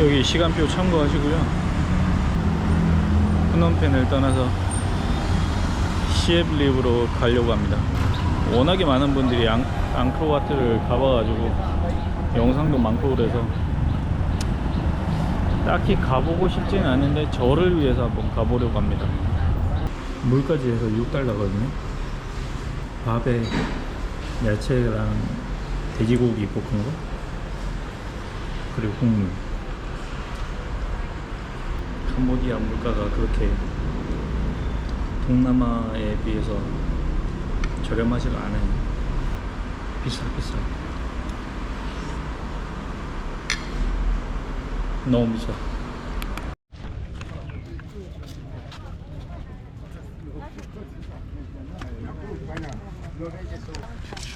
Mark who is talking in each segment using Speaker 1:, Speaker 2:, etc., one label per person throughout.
Speaker 1: 여기 시간표 참고하시고요. 프놈펜을 떠나서 시앱립으로 가려고 합니다. 워낙에 많은 분들이 앙, 앙크로와트를 가봐가지고 영상도 많고 그래서 딱히 가보고 싶지는 않은데 저를 위해서 한번 가보려고 합니다. 물까지 해서 6달러거든요. 밥에 야채랑 돼지고기 볶은 거 그리고 국물 캄보디아 물가가 그렇게. 동남아에 비해서 저렴하지가 않아요. 비싸 비싸. 너무 비싸.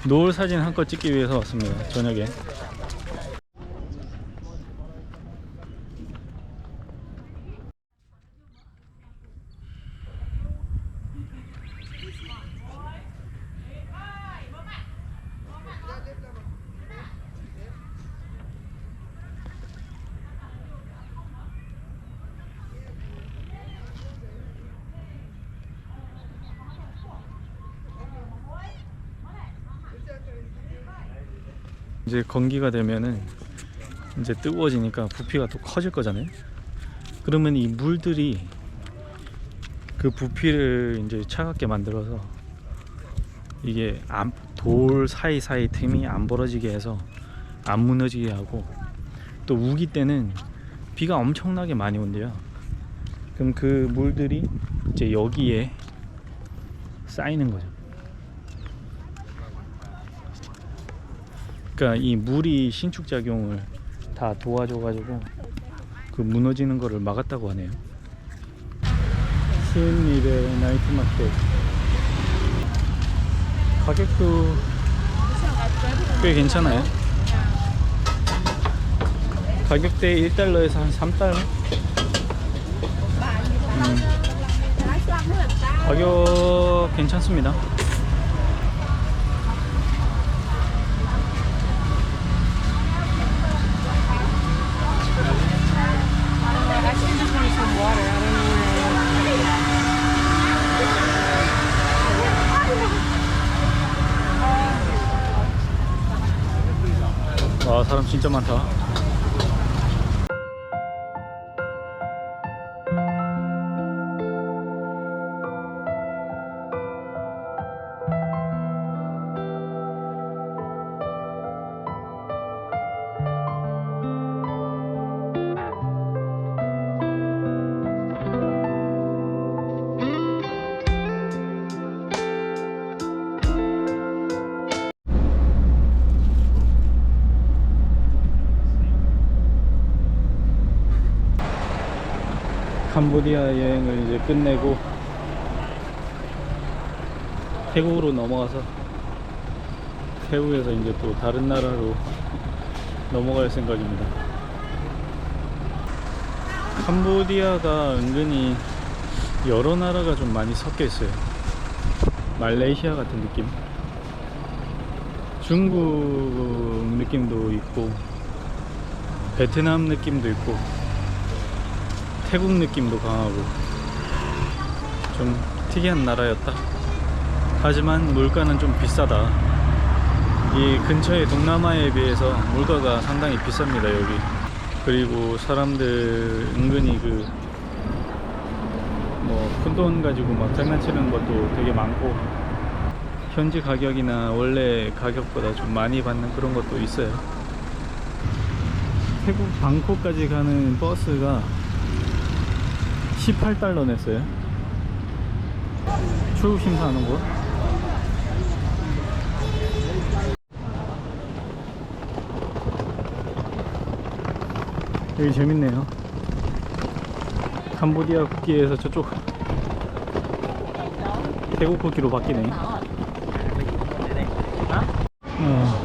Speaker 1: 노을 사진 한컷 찍기 위해서 왔습니다 저녁에 이제 건기가 되면은 이제 뜨거워지니까 부피가 또 커질 거잖아요. 그러면 이 물들이 그 부피를 이제 차갑게 만들어서 이게 안, 돌 사이사이 틈이 안 벌어지게 해서 안 무너지게 하고 또 우기 때는 비가 엄청나게 많이 온대요. 그럼 그 물들이 이제 여기에 쌓이는 거죠. 그러니까 이 물이 신축 작용을 다 도와줘 가지고 그 무너지는 거를 막았다고 하네요. 시엠립의 나이트 마켓 가격도 꽤 괜찮아요. 가격대 1달러에서 한 3달러? 음, 가격 괜찮습니다. 와 사람 진짜 많다. 캄보디아 여행을 이제 끝내고 태국으로 넘어가서 태국에서 이제 또 다른 나라로 넘어갈 생각입니다. 캄보디아가 은근히 여러 나라가 좀 많이 섞여 있어요. 말레이시아 같은 느낌. 중국 느낌도 있고 베트남 느낌도 있고 태국 느낌도 강하고 좀 특이한 나라였다. 하지만 물가는 좀 비싸다. 이 근처의 동남아에 비해서 물가가 상당히 비쌉니다, 여기. 그리고 사람들 은근히 그, 뭐, 큰 돈 가지고 막 장난치는 것도 되게 많고, 현지 가격이나 원래 가격보다 좀 많이 받는 그런 것도 있어요. 태국 방콕까지 가는 버스가 18달러 냈어요. 출국 심사하는 곳 여기 재밌네요. 캄보디아 국기에서 저쪽 태국 국기로 바뀌네. 어.